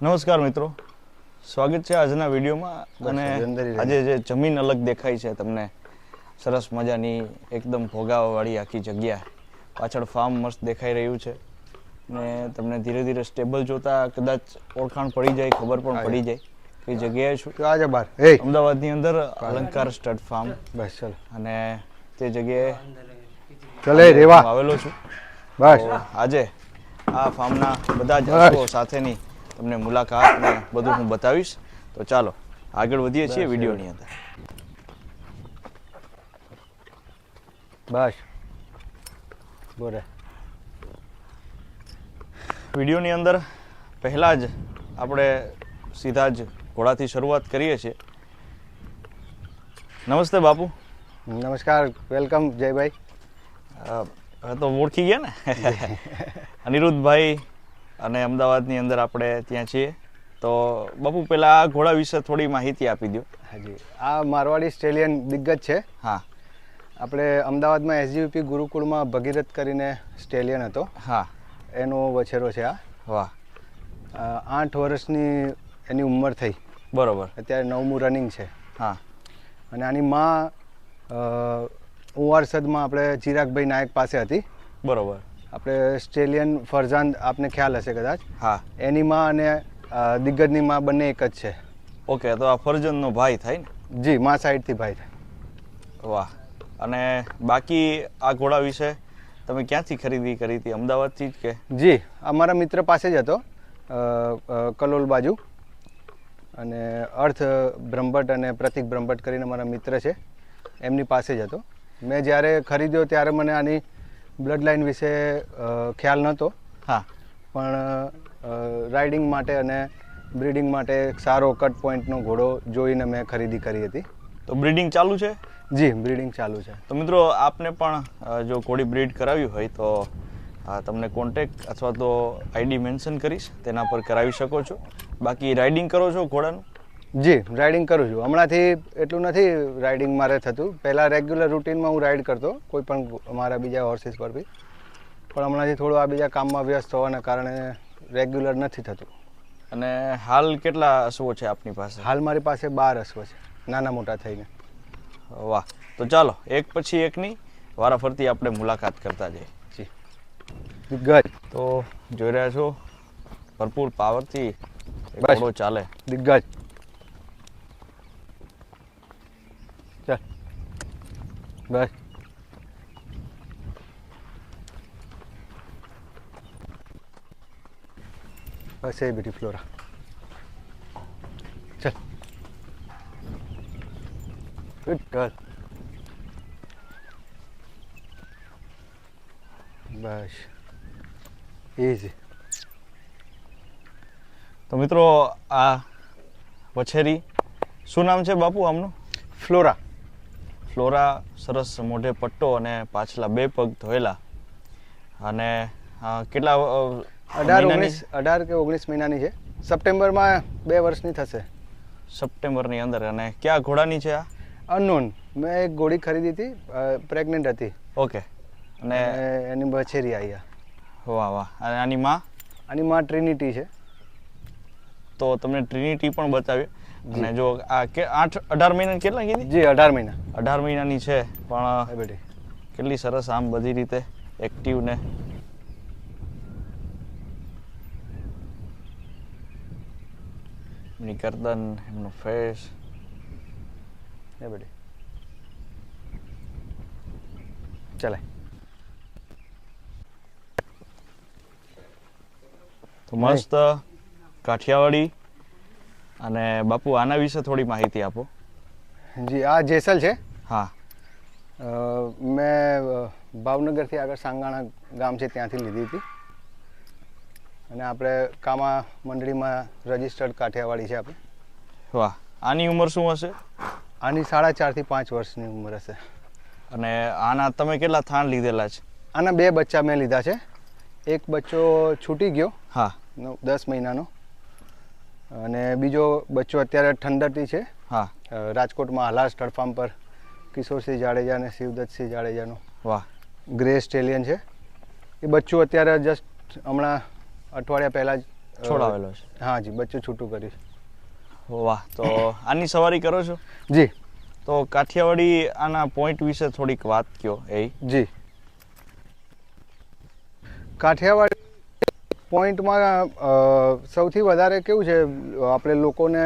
નમસ્કાર મિત્રો. સ્વાગત છે આજના વિડીયોમાં. અને આજે જે જમીન અલગ દેખાય છે તમને સરસ મજાની એકદમ ભોગાવાળી આખી જગ્યા. પાછળ ફાર્મ મસ્ત દેખાઈ રહ્યું છે. ને તમને ધીરે ધીરે સ્ટેબલ જોતા કદાચ ઓળખાણ પડી જાય ખબર પણ પડી જાય કે જગ્યાએ છું. આજે બાર. અમદાવાદની અંદર અલંકાર સ્ટડ ફાર્મ બસ ચાલો. અને તે જગ્યાએ ચલે રેવા. આવેલો છું. બસ. આજે આ ફાર્મના બધા જ સાથેની તમને મુલાકાત ને બધું હું બતાવીશ. તો ચાલો આગળ વધીએ છીએ વિડીયોની અંદર. બસ. બોરે વિડીયોની અંદર પહેલાં જ આપણે સીધા જ ઘોડાથી શરૂઆત કરીએ છીએ. નમસ્તે બાપુ. નમસ્કાર વેલકમ જયભાઈ. તો ઓળખી ગયા ને? અનિરુદ્ધભાઈ અને અમદાવાદની અંદર આપણે ત્યાં છીએ. તો બાપુ પહેલાં આ ઘોડા વિશે થોડી માહિતી આપી દો હાજી. આ મારવાડી સ્ટેલિયન દિગ્ગજ છે. હા. આપણે અમદાવાદમાં એસજીયુપી ગુરુકુળમાં ભગીરથ કરીને સ્ટેલિયન હતો. હા. એનો વછેરો છે આ. વાહ. આઠ વર્ષની એની ઉંમર થઈ. બરોબર. અત્યારે નવમું રનિંગ છે. હા. અને આની માં ઉવારસદમાં આપણે ચિરાગભાઈ નાયક પાસે હતી. બરોબર. આપણે ઓસ્ટ્રેલિયન ફરજાન આપને ખ્યાલ હશે કદાચ. હા. એની માં અને દિગ્ગજની માં બંને એક જ છે. ઓકે તો આ ફરજનનો ભાઈ થાય ને? જી માં સાઈડથી ભાઈ થાય. વાહ. અને બાકી આ ઘોડા વિશે તમે ક્યાંથી ખરીદી કરી હતી? અમદાવાદથી જ કે? જી અમારા મિત્ર પાસે જ હતો કલોલ બાજુ. અને અર્થ બ્રહ્મભટ્ટ અને પ્રતિક બ્રહ્મભટ્ટ કરીને મારા મિત્ર છે એમની પાસે જ હતો. મેં જ્યારે ખરીદ્યો ત્યારે મને આની બ્લડ લાઇન વિશે ખ્યાલ નહોતો. હા. પણ રાઇડિંગ માટે અને બ્રીડિંગ માટે એક સારો કટ પોઈન્ટનો ઘોડો જોઈને મેં ખરીદી કરી હતી. તો બ્રીડિંગ ચાલુ છે? જી બ્રીડિંગ ચાલુ છે. તો મિત્રો આપને પણ જો ઘોડી બ્રીડ કરાવી હોય તો તમને કોન્ટેક અથવા તો આઈડી મેન્શન કરીશ. તેના પર કરાવી શકો છો. બાકી રાઇડિંગ કરો છો ઘોડાનું? જી રાઇડિંગ કરું છું. હમણાંથી એટલું નથી રાઇડિંગ મારે થતું. પહેલાં રેગ્યુલર રૂટીનમાં હું રાઇડ કરતો કોઈ પણ મારા બીજા હોર્સિસ પર બી. પણ હમણાંથી થોડું આ બીજા કામમાં વ્યસ્ત હોવાના કારણે રેગ્યુલર નથી થતું. અને હાલ કેટલા અશ્વો છે આપની પાસે? હાલ મારી પાસે બાર અશ્વો છે નાના મોટા થઈને. વાહ. તો ચાલો એક પછી એકની વારાફરતી આપણે મુલાકાત કરતા જઈએ. જી. દિગ્ગજ. તો જોઈ રહ્યા છો ભરપૂર પાવરથી ચાલે. દિગ્ગજ. ચાલ બસ. બસ એ બેટી ફ્લોરા. ચાલ. ગુડ ગર્લ બસ. ઇઝી તો મિત્રો, આ વછેરી, શું નામ છે બાપુ આમનું? ફ્લોરા. ફ્લોરા સરસ મોઢે પટ્ટો અને પાછલા બે પગ ધોયેલા. અને કેટલા અઢાર ઓગણીસ અઢાર કે ઓગણીસ મહિનાની છે. સપ્ટેમ્બરમાં બે વર્ષની થશે. સપ્ટેમ્બરની અંદર. અને ક્યાં ઘોડાની છે આ? અનનોન. મેં એક ઘોડી ખરીદી હતી પ્રેગ્નન્ટ હતી. ઓકે. અને એની બછેરી આવી વાહ વાહ. અને આની માં? આની માં ટ્રિનિટી છે. તો તમને ટ્રિનિટી પણ બતાવી અને જો આ કે આઠ અઢાર મહિના કેટલા કીધી? જી અઢાર મહિના. અઢાર મહિનાની છે પણ બેટી. કેટલી સરસ આમ બધી રીતે એક્ટિવ ને. એમની ગરદન એમનું ફેસ એ બધી ચાલે. તો મસ્ત કાઠિયાવાડી અને બાપુ આના વિશે થોડી માહિતી આપો. જી આ જેસલ છે. હા. મેં ભાવનગરથી આગળ સાંગાણા ગામ છે ત્યાંથી લીધી હતી. અને આપણે કામા મંડળીમાં રજિસ્ટર્ડ કાઠિયાવાડી છે આપણે. વાહ. આની ઉંમર શું હશે? આની સાડા ચારથી પાંચ વર્ષની ઉંમર હશે. અને આના તમે કેટલા થાણ લીધેલા છે? આના બે બચ્ચા મેં લીધા છે. એક બચ્ચો છૂટી ગયો. હા. દસ મહિનાનો. અને બીજો બચ્ચો અત્યારે ઠંડરથી છે. હા. રાજકોટમાં હાલાર સ્ટડ ફાર્મ પર કિશોરસિંહ જાડેજા અને શિવદત્તસિંહ જાડેજાનો વાહ. ગ્રે સ્ટેલિયન છે. એ બચ્ચું અત્યારે જસ્ટ હમણાં અઠવાડિયા પહેલાં જ છોડાવેલો છે. હા જી બચ્ચું છૂટું કર્યું વાહ તો આની સવારી કરો છો? જી. તો કાઠિયાવાડી આના પોઈન્ટ વિશે થોડીક વાત કયો એ. જી. કાઠિયાવાડી પોઈન્ટમાં સૌથી વધારે કેવું છે આપણે લોકોને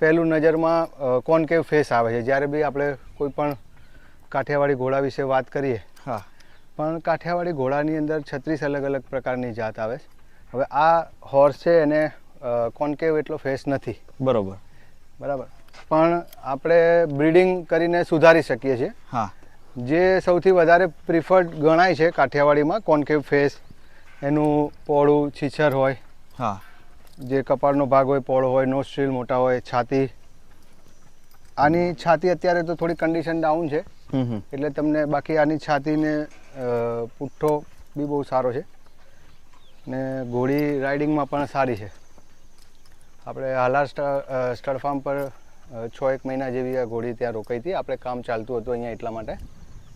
પહેલું નજરમાં કોનકેવ ફેસ આવે છે? જ્યારે બી આપણે કોઈ પણ કાઠિયાવાડી ઘોડા વિશે વાત કરીએ હા. પણ કાઠિયાવાડી ઘોડાની અંદર છત્રીસ અલગ અલગ પ્રકારની જાત આવે છે. હવે આ હોર્સ છે એને કોનકેવ એટલો ફેસ નથી. બરોબર. બરાબર. પણ આપણે બ્રીડિંગ કરીને સુધારી શકીએ છીએ. હા. જે સૌથી વધારે પ્રિફર્ડ ગણાય છે કાઠિયાવાડીમાં કોનકેવ ફેસ એનું પોળું છીછર હોય હા. જે કપાળનો ભાગ હોય પોળો હોય નોસ્ટ્રીલ મોટા હોય છાતી. આની છાતી અત્યારે તો થોડી કન્ડિશન ડાઉન છે. એટલે તમને બાકી આની છાતીને પુઠ્ઠો બી બહુ સારો છે. ને ઘોડી રાઇડિંગમાં પણ સારી છે. આપણે હાલાર સ્ટ- સ્ટડ ફાર્મ પર છ એક મહિના જેવી આ ઘોડી ત્યાં રોકાઈ હતી. આપણે કામ ચાલતું હતું અહીંયા એટલા માટે.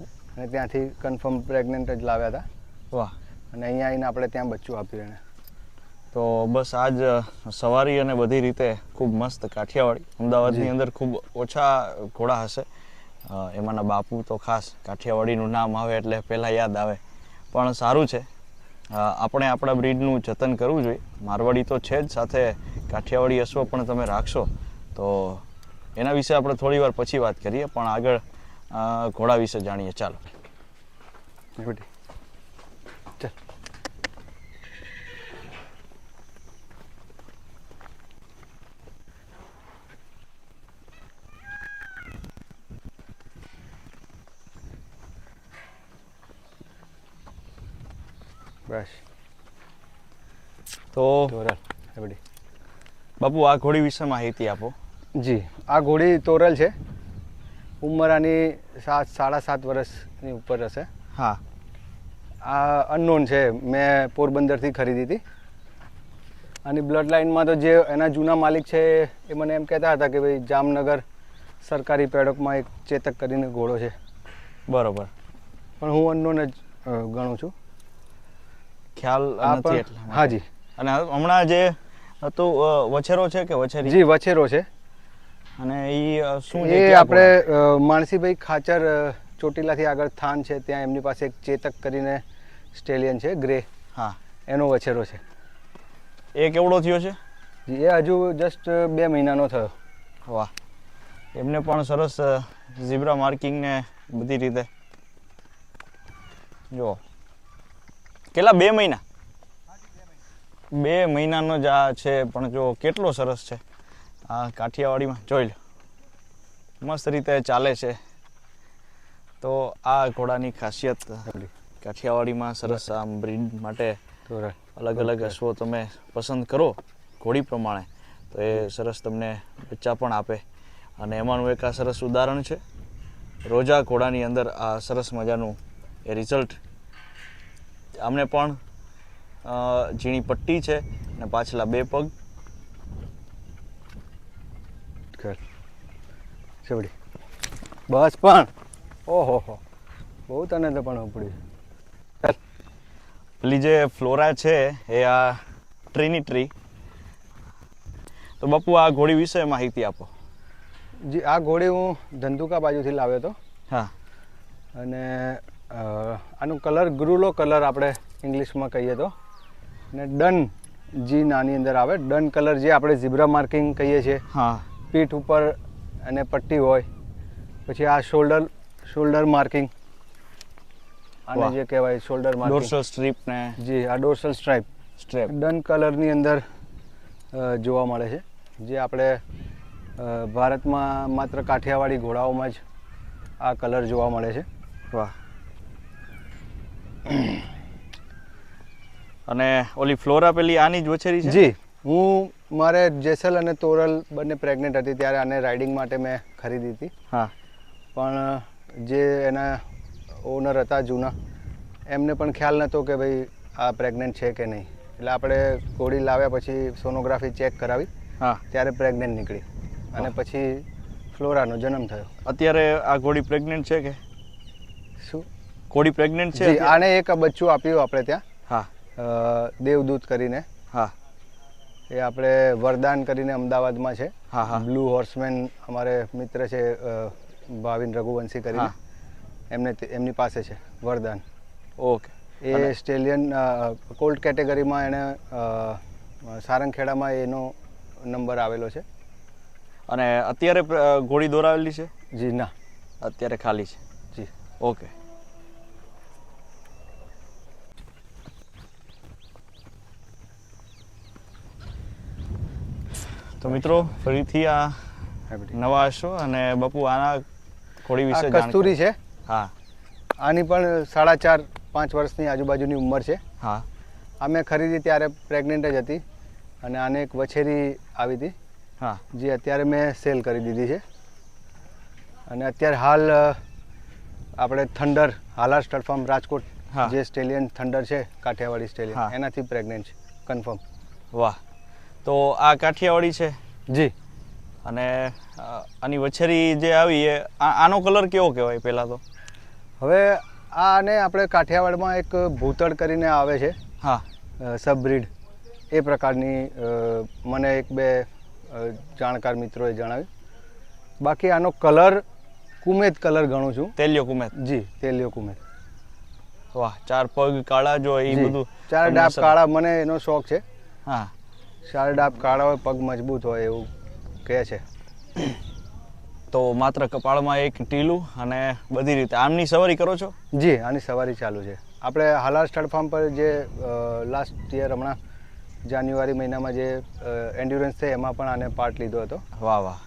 અને ત્યાંથી કન્ફર્મ પ્રેગ્નન્ટ જ લાવ્યા હતા. વાહ. અને અહીંયા આવીને આપણે ત્યાં બચ્ચું આપ્યું એને તો બસ આજ સવારી અને બધી રીતે ખૂબ મસ્ત કાઠિયાવાડી. અમદાવાદની અંદર ખૂબ ઓછા ઘોડા હશે. એમાંના બાપુ તો ખાસ કાઠિયાવાડીનું નામ આવે એટલે પહેલાં યાદ આવે. પણ સારું છે. આપણે આપણા બ્રીડનું જતન કરવું જોઈએ. મારવાડી તો છે જ સાથે કાઠિયાવાડી અશ્વ પણ તમે રાખશો. તો એના વિશે આપણે થોડી વાર પછી વાત કરીએ પણ આગળ ઘોડા વિશે જાણીએ. ચાલો. બસ. તો બાપુ આ ઘોડી વિશે માહિતી આપો. જી આ ઘોડી તોરલ છે. ઉંમર આની સાત સાડા સાત વર્ષની ઉપર હશે. હા. આ અનનોન છે મેં પોરબંદરથી ખરીદી હતી. અને બ્લડ લાઇનમાં તો જે એના જૂના માલિક છે એ મને એમ કહેતા હતા કે ભાઈ જામનગર સરકારી પેડોકમાં એક ચેતક કરીને ઘોડો છે. બરોબર. પણ હું અનનોન જ ગણું છું. ખ્યાલ નથી એટલા હાજી અને હમણાં જે હતું વછેરો છે કે વછેરી? જી વછેરો છે. અને એ શું એ આપણે માણસીભાઈ માનસીભાઈ ખાચર ચોટીલાથી આગળ થાન છે ત્યાં એમની પાસે એક ચેતક કરીને સ્ટેલિયન છે ગ્રે. હા. એનો વછેરો છે. એ કેવડો થયો છે? એ હજુ જસ્ટ બે મહિનાનો થયો. વાહ. એમને પણ સરસ ઝીબ્રા માર્કિંગ ને બધી રીતે. જો. કેટલા? બે મહિના? બે મહિનાનો જ આ છે પણ જો કેટલો સરસ છે. આ કાઠિયાવાડીમાં જોઈ લો. મસ્ત રીતે ચાલે છે. તો આ ઘોડાની ખાસિયત કાઠિયાવાડીમાં સરસ આમ બ્રીડ માટે અલગ અલગ અશ્વો તમે પસંદ કરો ઘોડી પ્રમાણે તો એ સરસ તમને બચ્ચા પણ આપે. અને એમાંનું એક આ સરસ ઉદાહરણ છે. રોજા ઘોડાની અંદર આ સરસ મજાનું એ રિઝલ્ટ આમને પણ ઝીણી પટ્ટી છે અને પાછલા બે પગ. કર બસ પણ. ઓહો હો. બહુ તને તો પણ ઉપડ્યું. પેલી જે ફ્લોરા છે એ આ ટ્રીની ટ્રી. તો બાપુ આ ઘોડી વિશે માહિતી આપો. જી આ ઘોડી હું ધંધુકા બાજુથી લાવ્યો હતો. હા. અને આનું કલર ગ્રુલો કલર આપણે ઇંગ્લિશમાં કહીએ તો. ને ડન જી નાની અંદર આવે. ડન કલર જે આપણે ઝીબ્રા માર્કિંગ કહીએ છીએ. હા. પીઠ ઉપર અને પટ્ટી હોય. પછી આ શોલ્ડર શોલ્ડર માર્કિંગ. આને જે કહેવાય શોલ્ડર માર્કિંગ. ડોર્સલ સ્ટ્રીપ ને જી આ ડોર્સલ સ્ટ્રાઇપ સ્ટ્રેપ ડન કલરની અંદર જોવા મળે છે. જે આપણે ભારતમાં માત્ર કાઠિયાવાડી ઘોડાઓમાં જ આ કલર જોવા મળે છે. વાહ. અને ઓલી ફ્લોરા પેલી આની જ વછેરી છે? જી. હું મારે જેસલ અને તોરલ બંને પ્રેગ્નેન્ટ હતી ત્યારે આને રાઇડિંગ માટે મેં ખરીદી હતી. હા. પણ જે એના ઓનર હતા જૂના એમને પણ ખ્યાલ નહોતો કે ભાઈ આ પ્રેગ્નેન્ટ છે કે નહીં. એટલે આપણે ઘોડી લાવ્યા પછી સોનોગ્રાફી ચેક કરાવી. હા. ત્યારે પ્રેગ્નેન્ટ નીકળી. અને પછી ફ્લોરાનો જન્મ થયો. અત્યારે આ ઘોડી પ્રેગ્નેન્ટ છે કે? શું? ઘોડી પ્રેગ્નન્ટ છે આને એક બચ્ચું આપ્યું આપણે ત્યાં. હા. દેવદૂત કરીને. હા. એ આપણે વરદાન કરીને અમદાવાદમાં છે. હા હા. બ્લુ હોર્સમેન અમારે મિત્ર છે ભાવિન રઘુવંશી કરીને. એમને એમની પાસે છે વરદાન. ઓકે. એ સ્ટેલિયન કોલ્ડ કેટેગરીમાં એણે સારંગખેડામાં એનો નંબર આવેલો છે. અને અત્યારે ઘોડી દોરાવેલી છે? જી ના. અત્યારે ખાલી છે? જી. ઓકે. તો મિત્રો ફરીથી આ નવા હશો અને બાપુ આના ઘોડી વિશે કસ્તુરી છે. હા. આની પણ સાડા ચાર પાંચ વર્ષની આજુબાજુની ઉંમર છે. હા. આ મેં ખરીદી ત્યારે પ્રેગ્નન્ટ જ હતી અને આને એક વછેરી આવી હતી હા. જે અત્યારે મેં સેલ કરી દીધી છે. અને અત્યારે હાલ આપણે Thunder Halar stud farm Rajkot જે સ્ટેલિયન થંડર છે કાઠિયાવાડી સ્ટેલિયન એનાથી પ્રેગ્નન્ટ છે કન્ફર્મ વાહ. તો આ કાઠિયાવાડી છે. જી. અને આની વછેરી જે આવી એ આનો કલર કેવો કહેવાય પહેલાં તો? હવે આને આપણે કાઠિયાવાડમાં એક ભૂતળ કરીને આવે છે. હા. સબબ્રીડ. એ પ્રકારની મને એક બે જાણકાર મિત્રોએ જણાવ્યું. બાકી આનો કલર કુમેદ કલર ગણું છું. તેલિયો કુમેદ. જી તેલિયો કુમેદ. વાહ ચાર પગ કાળા જો એ બધું ચાર ડાબ કાળા મને એનો શોખ છે. હા. ચાર ડાબ કાળા હોય પગ મજબૂત હોય એવું કહે છે. તો માત્ર કપાળમાં એક ટીલું અને બધી રીતે. આમની સવારી કરો છો? જી આની સવારી ચાલુ છે. આપણે હાલાર સ્ટડ ફાર્મ પર જે લાસ્ટ યર હમણાં જાન્યુઆરી મહિનામાં જે એન્ડ્યુરન્સ છે એમાં પણ આને પાર્ટ લીધો હતો. વાહ વાહ.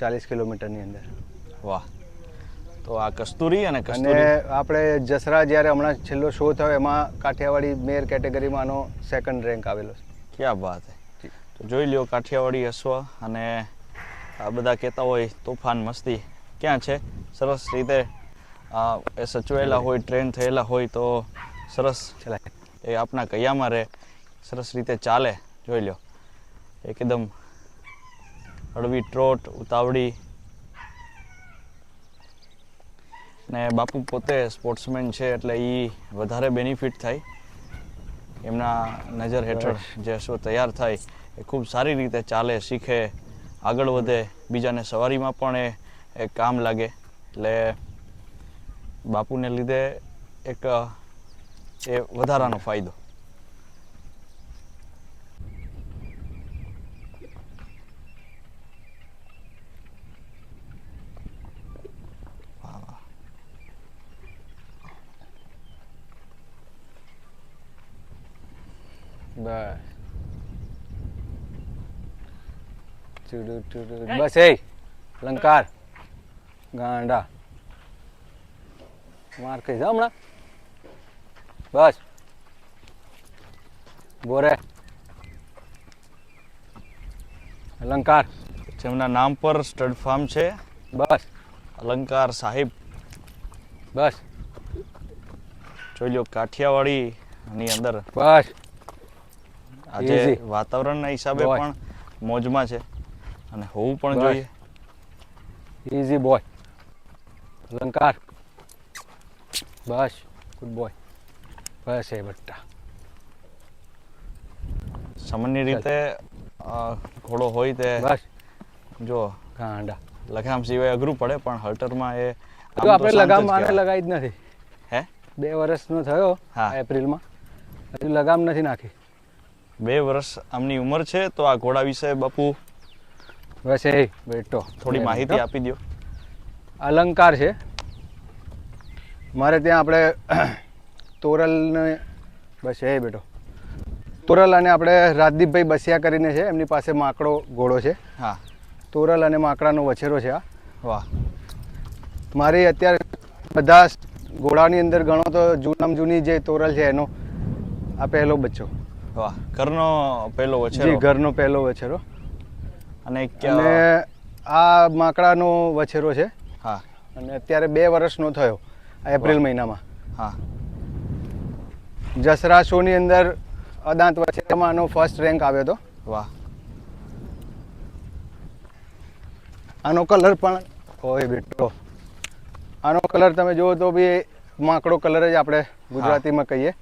ચાલીસ કિલોમીટરની અંદર. વાહ. તો આ કસ્તુરી અને અને આપણે જસરા જ્યારે હમણાં છેલ્લો શો થયો એમાં કાઠિયાવાડી મેયર કેટેગરીમાં આનો સેકન્ડ રેન્ક આવેલો છે. ક્યાં વાત હે. તો જોઈ લ્યો કાઠિયાવાડી અશ્વ અને આ બધા કહેતા હોય તોફાન મસ્તી. ક્યાં છે? સરસ રીતે એ સચવાયેલા હોય ટ્રેન થયેલા હોય તો સરસ એ આપણા કૈયામાં રહે. સરસ રીતે ચાલે જોઈ લ્યો. એકદમ હળવી ટ્રોટ ઉતાવળી. ને બાપુ પોતે સ્પોર્ટ્સમેન છે એટલે એ વધારે બેનિફિટ થાય. એમના નજર હેઠળ જે અશ્વ તૈયાર થાય એ ખૂબ સારી રીતે ચાલે, શીખે, આગળ વધે, બીજાને સવારીમાં પણ એ કામ લાગે એટલે બાપુને લીધે એક એ વધારાનો ફાયદો. બસ બસ એ લંકાર ગાંડા. માર જા હમણાં. બસ. બોરે. અલંકાર. જેમના નામ પર સ્ટડ ફાર્મ છે. બસ. અલંકાર સાહેબ. બસ. જોઈ લો કાઠિયાવાડી ની અંદર. બસ. આજે વાતાવરણના હિસાબે પણ મોજમાં છે. અને હોવું પણ જોઈએ. Easy boy Alankar. બસ ગુડ બોય બસ એ બટ્ટા. સામાન્ય રીતે ઘોડો હોય તે બસ. જો ગાંડા. લગામ સિવાય અઘરું પડે પણ હલ્ટરમાં એ તો આપણે લગામ આને. લગાવી જ નથી. હે? બે વર્ષનો થયો હા. એપ્રિલમાં. હજુ લગામ નથી નાખી. બે વર્ષ આમની ઉંમર છે તો આ ઘોડા વિશે બાપુ બસ એ બેટો થોડી માહિતી આપી દો અલંકાર છે. મારે ત્યાં આપણે તોરલને બસ એ બેટો તોરલ અને આપણે રાજદીપભાઈ બસિયા કરીને છે. એમની પાસે માકડો ઘોડો છે. હા. તોરલ અને માકડાનો વછેરો છે આ. વાહ. મારી અત્યારે બધા ઘોડાની અંદર ઘણો તો જૂનામ જૂની જે તોરલ છે એનો આ પહેલો બચ્ચો. વાહ. ઘરનો પહેલો વછેરો. ઘરનો પહેલો વછેરો. અને આ માકડાનો વછેરો છે. હા. અને અત્યારે બે વર્ષનો થયો એપ્રિલ મહિનામાં. હા. જસરા શોની અંદર અદાંત વછેરામાં આનો ફર્સ્ટ રેન્ક આવ્યો હતો. વાહ. આનો કલર પણ હોય બેટો. આનો કલર તમે જુઓ તો બી માકડો કલર જ આપણે ગુજરાતીમાં કહીએ.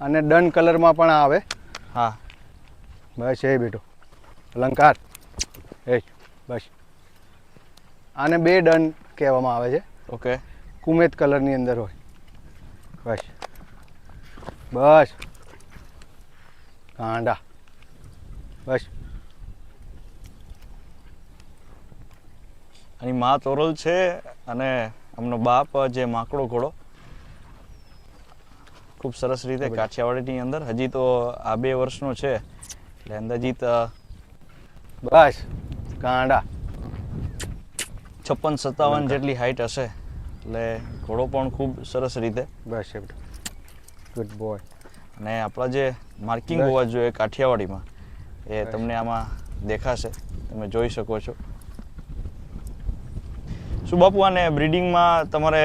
અને ડન કલરમાં પણ આવે. હા. બસ એ બેટો. અલંકાર. એ બસ. આને બે ડન કહેવામાં આવે છે. ઓકે. કુમેત કલરની અંદર હોય. બસ. બસ. કાંડા બસ. આની મા તોરલ છે અને એમનો બાપ જે માકડો ઘોડો. ખૂબ સરસ રીતે કાઠિયાવાડીની અંદર. હજી તો આ બે વર્ષનો છે. એટલે અંદાજિત બસ. કાંડા છપ્પન સત્તાવન જેટલી હાઈટ હશે. એટલે ઘોડો પણ ખૂબ સરસ રીતે. બસ ગુડ બોય અને આપણા જે માર્કિંગ હોવા જોઈએ કાઠિયાવાડીમાં એ તમને આમાં દેખાશે. તમે જોઈ શકો છો. શું બાપુ આને બ્રીડિંગમાં તમારે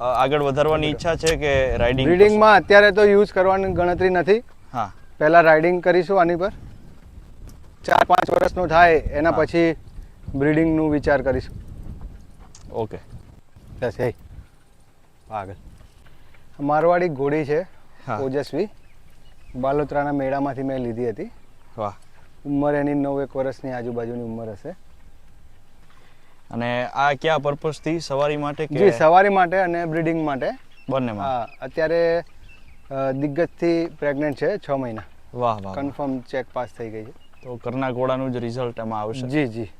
આગળ વધારવાની ઈચ્છા છે કે રાઇડિંગ બ્રીડિંગમાં અત્યારે તો યુઝ કરવાની ગણતરી નથી. હા. પહેલાં રાઇડિંગ કરીશું આની પર. ચાર પાંચ વર્ષનું થાય એના. પછી બ્રીડિંગનું વિચાર કરીશું. ઓકે. બસ એ આગળ. મારવાડી ઘોડી છે ઓજસ્વી. બાલોત્રાના મેળામાંથી મેં લીધી હતી. વાહ. ઉંમર એની નવ એક વર્ષની આજુબાજુની ઉંમર હશે. અને આ કયા પર્પઝથી સવારી માટે જી સવારી માટે અને બ્રીડિંગ માટે. બંનેમાં? હા અત્યારે દિગ્ગજથી પ્રેગ્નન્ટ છે છ મહિના. વાહ વાહ. કન્ફર્મ ચેક પાસ થઈ ગઈ છે. તો કરના ઘોડાનું જ રિઝલ્ટ એમાં આવશે. જી જી.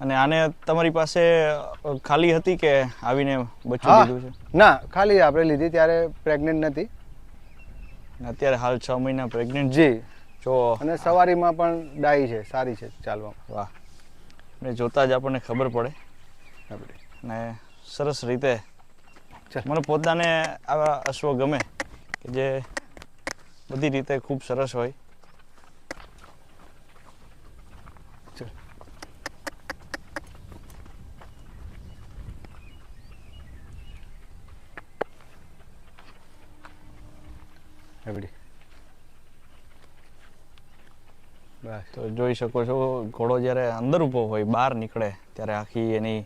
અને આને તમારી પાસે ખાલી હતી કે આવીને બચ્ચું હા. લીધું છે? ના ખાલી આપણે લીધી ત્યારે પ્રેગ્નન્ટ નથી. અત્યારે હાલ છ મહિના પ્રેગ્નન્ટ જી. જો અને સવારીમાં પણ ડાઈ છે સારી છે ચાલવામાં. વાહ. ને જોતા જ આપણને ખબર પડે. ને સરસ રીતે મને પોતાને આવા અશ્વ ગમે કે જે બધી રીતે ખૂબ સરસ હોય ચાલ. રેડી. બસ તો જોઈ શકો છો ઘોડો જ્યારે અંદર ઊભો હોય બહાર નીકળે ત્યારે આખી એની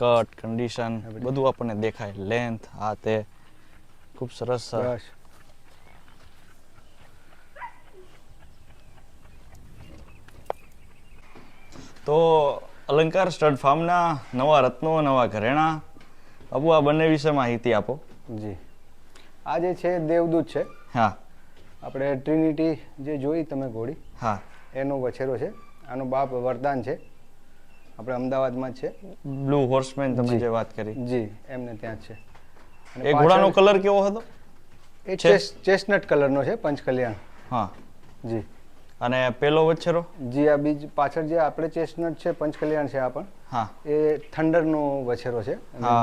કટ કન્ડિશન બધું. આપણને દેખાય. લેન્થ આ તે ખૂબ સરસ સરસ તો અલંકાર સ્ટડ ફાર્મના નવા રત્નો નવા ઘરેણા. બાબુ આ બંને વિશે માહિતી આપો. જી. આ જે છે દેવદૂત છે. હા. આપણે ટ્રિનિટી જે જોઈ તમે ઘોડી હા. એનો વછેરો છે. આનો બાપ વરદાન છે. આપણે અમદાવાદમાં જ છે. બ્લુ હોર્સમેન તમે જે. વાત કરી. જી એમને ત્યાં છે. એ ઘોડાનો કલર કેવો હતો? એ ચેસ્ટનટ કલરનો છે પંચકલ્યાણ. હા. જી. અને પેલો વછેરો? જી આ બીજ પાછળ જે આપણે ચેસ્ટનટ છે પંચકલ્યાણ છે આ પણ હા. એ થંડરનો વછેરો છે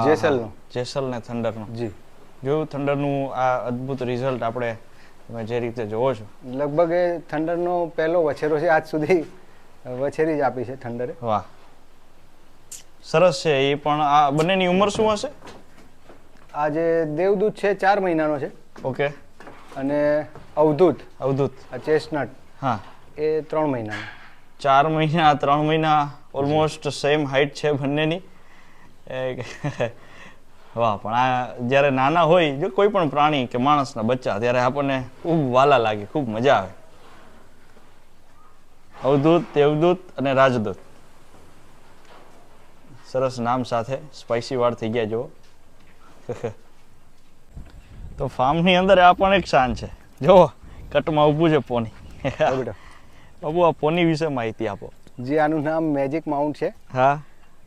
જેસલનો. જેસલ ને થંડરનો. જી. જોયું થંડરનું આ અદ્ભુત રિઝલ્ટ આપણે તમે જે રીતે જોવો છો? લગભગ એ થંડરનો પહેલો વછેરો છે આજ સુધી વછેરી જ આપી છે થંડરે. વાહ. સરસ છે એ પણ. આ બંનેની ઉંમર શું હશે? આ જે દેવદૂત છે ચાર મહિનાનો છે. ઓકે અને અવધૂત અવધૂત. આ ચેસ્ટનટ હા. એ ત્રણ મહિના ચાર મહિના ત્રણ મહિના ઓલમોસ્ટ સેમ હાઈટ છે બંનેની. વાહ પણ આ જ્યારે નાના હોય જો કોઈ પણ પ્રાણી કે માણસના બચ્ચા ત્યારે આપણને ખૂબ વાલા લાગે ખૂબ મજા આવે. અવધૂત દેવદૂત અને રાજદૂત. સરસ નામ સાથે સ્પાઇસી વાળ થઈ ગયા જુઓ. તો ફાર્મની અંદર આ પણ એક શાન છે. જુઓ કટમાં ઊભું છે પોની. બાબુ આ પોની વિશે માહિતી આપો. જે આનું નામ મેજિક માઉન્ટ છે હા.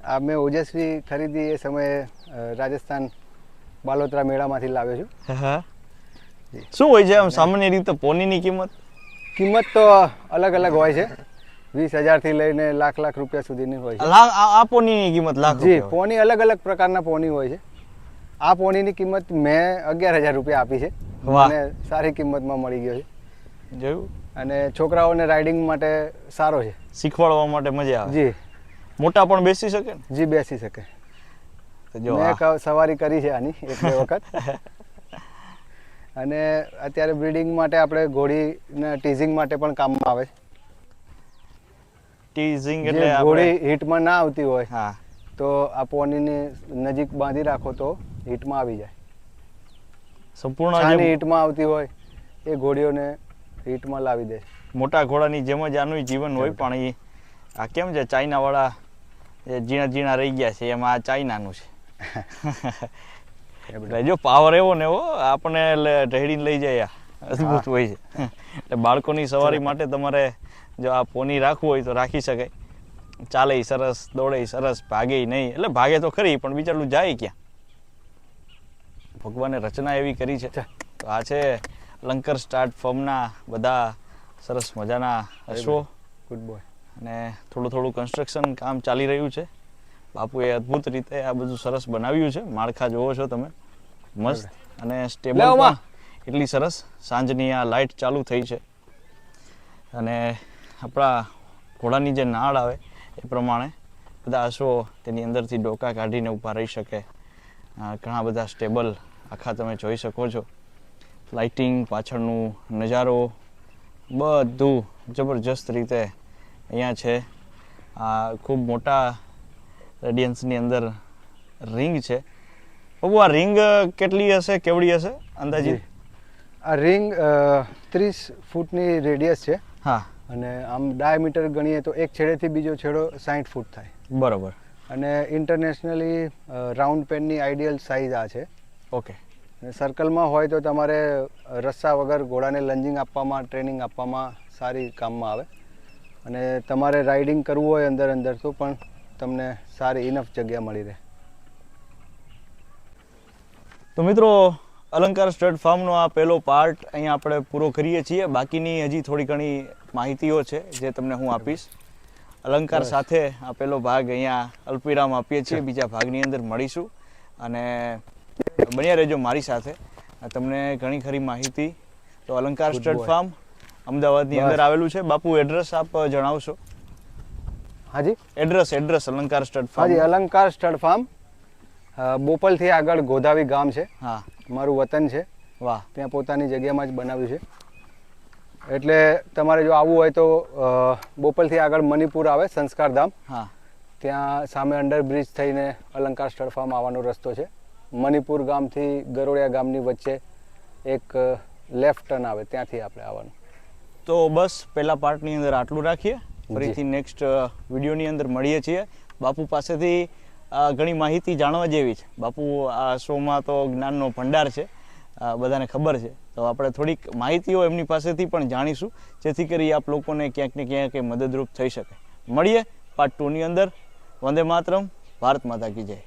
આ મેં ઓજસ્વી ખરીદી એ સમયે રાજસ્થાન બાલોતરા મેળામાંથી લાવ્યો છું. શું હોય છે આમ સામાન્ય રીતે? પોનીની કિંમત? કિંમત તો અલગ અલગ હોય છે. વીસ હજારથી લઈને લાખ લાખ રૂપિયા સુધીની હોય છે. આ પોનીની કિંમત લાખ જી પોની અલગ અલગ પ્રકારના પોની હોય છે. આ પોનીની કિંમત મેં અગિયાર હજાર રૂપિયા આપી છે. મને અને સારી કિંમતમાં મળી ગયો છે. જોયું અને છોકરાઓને રાઇડિંગ માટે સારો છે. શીખવાડવા માટે મજા આવે. જી. મોટા પણ બેસી શકે ને? જી બેસી શકે. જો મેં સવારી કરી છે આની એક બે વખત. અને અત્યારે બ્રીડિંગ માટે આપણે ઘોડીના ટીઝિંગ માટે પણ કામમાં આવે છે. ટીઝિંગ એટલે ઘોડી હિટમાં ના આવતી હોય હા. તો આ પોનીની નજીક બાંધી રાખો તો હીટમાં આવી જાય. સંપૂર્ણ જે હીટમાં આવતી હોય એ ઘોડીઓને હીટમાં લાવી દે. મોટા ઘોડાની જેમ જ આનું જીવન હોય પણ એ આ કેમ છે? ચાઇનાવાળા એ ઝીણા ઝીણા રહી ગયા છે એમાં આ ચાઇનાનું છે. એટલે જો પાવર એવો ને એવો આપણને એટલે ઢેડીને લઈ જાય અદ્ભુત હોય છે. એટલે બાળકોની સવારી માટે તમારે જો આ પોની રાખવું હોય તો રાખી શકાય. ચાલે સરસ દોડે સરસ ભાગે નહીં. એટલે ભાગે તો ખરી પણ બિચારું જાય ક્યાં? ભગવાને રચના એવી કરી છે. તો આ છે લંકર સ્ટાર્ટ ફોર્મના બધા સરસ મજાના અશ્વો ગુડ બોય અને થોડું થોડું કન્સ્ટ્રક્શન કામ ચાલી રહ્યું છે. બાપુએ અદ્ભુત રીતે આ બધું સરસ બનાવ્યું છે. માળખા જોવો છો તમે. મસ્ત. અને સ્ટેબલ એટલી સરસ. સાંજની આ લાઇટ ચાલુ થઈ છે. અને આપણા ઘોડાની જે નાળ આવે એ પ્રમાણે બધા અશ્વો તેની અંદરથી ડોકા કાઢીને ઊભા રહી શકે. ઘણા બધા સ્ટેબલ આખા તમે જોઈ શકો છો. લાઇટિંગ પાછળનું નજારો બધું જબરજસ્ત રીતે અહીંયા છે. આ ખૂબ મોટા રેડિયન્સની અંદર રિંગ છે. બાબુ આ રિંગ કેટલી હશે? કેવડી હશે? અંદાજે આ રિંગ ત્રીસ ફૂટની રેડિયસ છે. હા. અને આમ ડાયામીટર ગણીએ તો એક છેડેથી બીજો છેડો સાઠ ફૂટ થાય. બરોબર. અને ઇન્ટરનેશનલી રાઉન્ડ પેનની આઈડિયલ સાઇઝ આ છે. ઓકે. અને સર્કલમાં હોય તો તમારે રસ્સા વગર ઘોડાને લંજિંગ આપવામાં ટ્રેનિંગ આપવામાં સારી કામમાં આવે. અને તમારે રાઇડિંગ કરવું હોય અંદર અંદર તો પણ તમને સારી ઇનફ જગ્યા મળી રહે. તો મિત્રો અલંકાર સ્ટડ ફાર્મનો આ પહેલો પાર્ટ અહીંયા આપણે પૂરો કરીએ છીએ. બાકીની હજી થોડી ઘણી માહિતીઓ છે જે તમને હું આપીશ. અલંકાર સાથે આ પહેલો ભાગ અહીંયા અલ્પવિરામ આપીએ છીએ. બીજા ભાગની અંદર મળીશું. અને બન્યા રહેજો મારી સાથે. તમને ઘણી ખરી માહિતી. તો અલંકાર સ્ટડ. ફાર્મ અમદાવાદની અંદર આવેલું છે. બાપુ એડ્રેસ આપ જણાવશો? હાજી? એડ્રેસ એડ્રેસ અલંકાર સ્ટડ હાજી ફાર્મ અલંકાર સ્ટડ ફાર્મ. બોપલથી આગળ ગોધાવી ગામ છે. હા. મારું વતન છે. વાહ. ત્યાં પોતાની જગ્યામાં જ બનાવ્યું છે. એટલે તમારે જો આવવું હોય તો બોપલથી આગળ મણિપુર આવે સંસ્કાર ધામ. હા. ત્યાં સામે અંડરબ્રિજ થઈને અલંકાર સ્થળ ફાર્મ આવવાનો રસ્તો છે. મણિપુર ગામથી ગરોડિયા ગામની વચ્ચે એક લેફ્ટ ટર્ન આવે ત્યાંથી આપણે આવવાનું. તો બસ પહેલા પાર્ટની અંદર આટલું રાખીએ. ફરીથી નેક્સ્ટ વિડીયોની અંદર મળીએ છીએ. બાપુ પાસેથી ઘણી માહિતી જાણવા જેવી છે. બાપુ આ શોમાં તો જ્ઞાનનો ભંડાર છે. બધાને ખબર છે. તો આપણે થોડીક માહિતીઓ એમની પાસેથી પણ જાણીશું જેથી કરી આપ લોકોને ક્યાંક ને ક્યાંક એ મદદરૂપ થઈ શકે. મળીએ પાર્ટ ટુની અંદર. વંદે માતરમ. ભારત માતા કી જય.